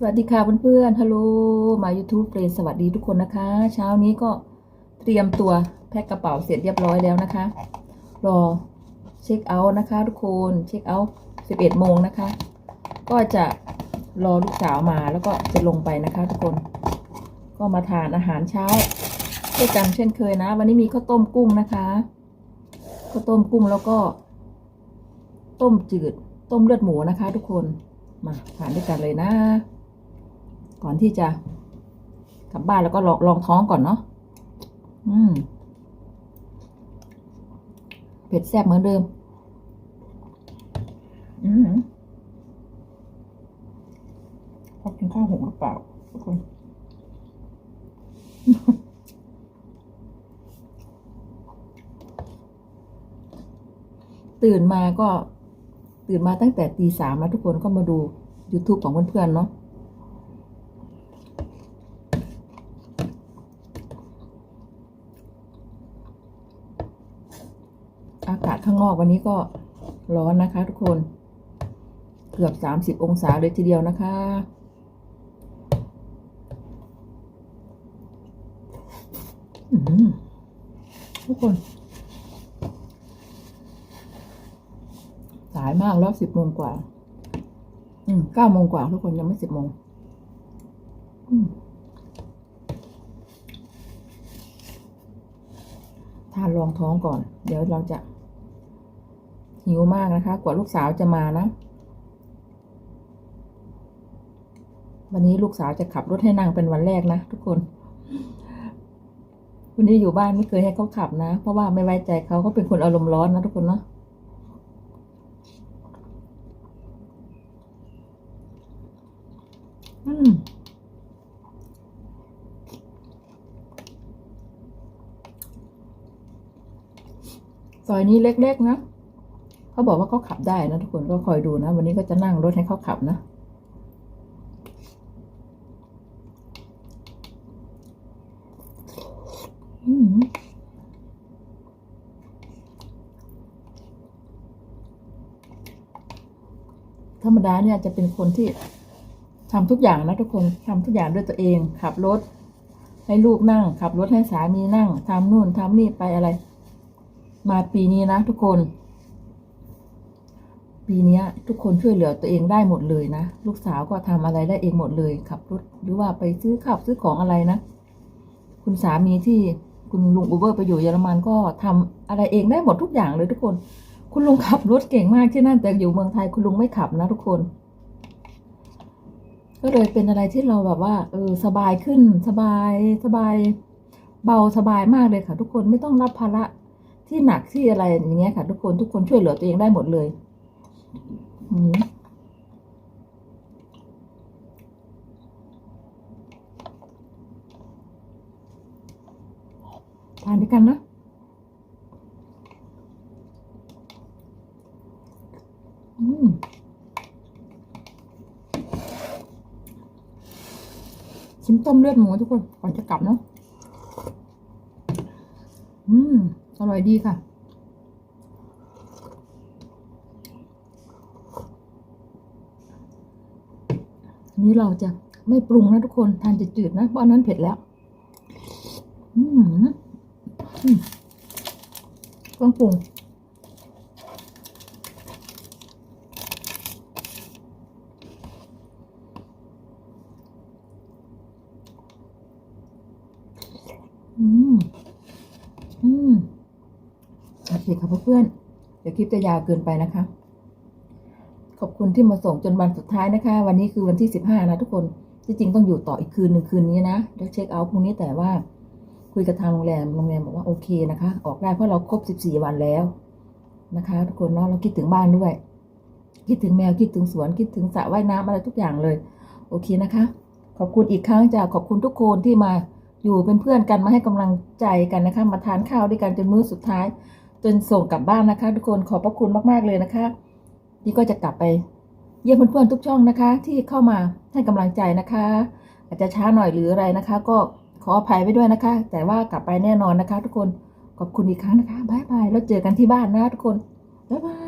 สวัสดีค่ะเพื่อนๆฮัลโหลมา YouTube เฟรนสวัสดีทุกคนนะคะ เช้านี้ก็เตรียมตัวแพ็คกระเป๋าเสร็จเรียบร้อยแล้วนะคะ รอเช็คเอาท์นะคะ ทุกคนเช็คเอาท์11โมงนะคะ ก็จะรอลูกสาวมาแล้วก็จะลงไปนะคะ ทุกคน ก็มาทานอาหารเช้าด้วยกันเช่นเคยนะ วันนี้มีข้าวต้มกุ้งนะคะข้าวต้มกุ้งแล้วก็ ต้มจืด ต้มเลือดหมูนะคะ ทุกคนมาทานด้วยกันเลยนะ ก่อนที่จะกลับบ้านแล้วก็ลองลองท้องก่อนเนาะอืมเผ็ดแซ่บเหมือนเดิม อืมพอกินข้าวหงหรือเปล่าทุกคนตื่นมาก็ตื่นมาตั้งแต่ตีสามแล้วทุกคนก็มาดู YouTube ของเพื่อนๆเนาะ อากาศ ข้างนอกวันนี้ก็ร้อนนะคะ ทุกคน เกือบสามสิบองศาเลยทีเดียวนะคะ ทุกคน สายมากแล้วสิบโมงกว่า อืมเก้าโมงกว่า ทุกคนยังไม่สิบโมงทานรองท้องก่อน เดี๋ยวเราจะ หิวมากนะคะ กว่าลูกสาวจะมานะ วันนี้ลูกสาวจะขับรถให้นางเป็นวันแรกนะทุกคน วันนี้อยู่บ้านไม่เคยให้เขาขับนะ เพราะว่าไม่ไว้ใจเขาเขาเป็นคนอารมณ์ร้อนนะทุกคนเนาะอืมซอยนี้เล็ก ๆ นะ เขาบอกว่าเขาขับได้นะทุกคนก็คอยดูนะ วันนี้ก็จะนั่งรถให้เขาขับนะธรรมดาเนี่ยจะเป็นคนที่ทำทุกอย่างนะทุกคนทำทุกอย่างด้วยตัวเอง ขับรถ ให้ลูกนั่ง ขับรถให้สามีนั่งทำนู่นทำนี่ไปอะไร มาปีนี้นะทุกคน ปีนี้ทุกคนช่วยเหลือตัวเองได้หมดเลยนะ ลูกสาวก็ทำอะไรได้เองหมดเลยขับรถหรือว่าไปซื้อข้าวซื้อของอะไรนะ คุณสามีที่คุณลุงอูเบอร์ไปอยู่เยอรมันก็ทำอะไรเองได้หมดทุกอย่างเลยทุกคน คุณลุงขับรถเก่งมากที่นั่นแต่อยู่เมืองไทยคุณลุงไม่ขับนะทุกคน ก็เลยเป็นอะไรที่เราแบบว่า เออสบายขึ้นสบายสบาย เบาสบายมากเลยค่ะ ทุกคนไม่ต้องรับภาระที่หนักที่อะไรอย่างเงี้ยค่ะ ทุกคนทุกคนช่วยเหลือตัวเองได้หมดเลย อืมทานด้วยกันนะอืมชิมต้มเลือดหมูทุกคน ก่อนจะกลับเนาะอืม อร่อยดีค่ะ อั นี้เราจะไม่ปรุงนะทุกคนทานจืดๆนะเพราะนั้นเผ็ดแล้วอืมอืมต้องปรุงอืม อืมโอเคค่ะเพื่อนๆเดี๋ยวคลิปจะยาวเกินไปนะคะ ขอบคุณที่มาส่งจนวันสุดท้ายนะคะ วันนี้คือวันที่สิบห้านะทุกคนที่จริงต้องอยู่ต่ออีกคืนหนึ่งคืนนี้นะเดี๋ยวเช็คเอาท์พรุ่งนี้แต่ว่า คุยกับทางโรงแรมโรงแรมบอกว่าโอเคนะคะ ออกได้เพราะเราครบสิบสี่วันแล้วนะคะ ทุกคนเนาะเราคิดถึงบ้านด้วย คิดถึงแมวคิดถึงสวนคิดถึงสระว่ายน้ำอะไรทุกอย่างเลย โอเคนะคะ ขอบคุณอีกครั้งจ้ะขอบคุณทุกคนที่มาอยู่เป็นเพื่อนกันมาให้กำลังใจกันนะคะ มาทานข้าวด้วยกันจนมื้อสุดท้าย จนส่งกลับบ้านนะคะ ทุกคนขอบพระคุณมากๆเลยนะคะ นี่ก็จะกลับไปเยี่ยมเพื่อนๆทุกช่องนะคะ ที่เข้ามาให้กำลังใจนะคะ อาจจะช้าหน่อยหรืออะไรนะคะ ก็ขออภัยไว้ด้วยนะคะ แต่ว่ากลับไปแน่นอนนะคะ ทุกคนขอบคุณอีกครั้งนะคะบ๊ายบายแล้วเจอกันที่บ้านนะทุกคนบ๊ายบาย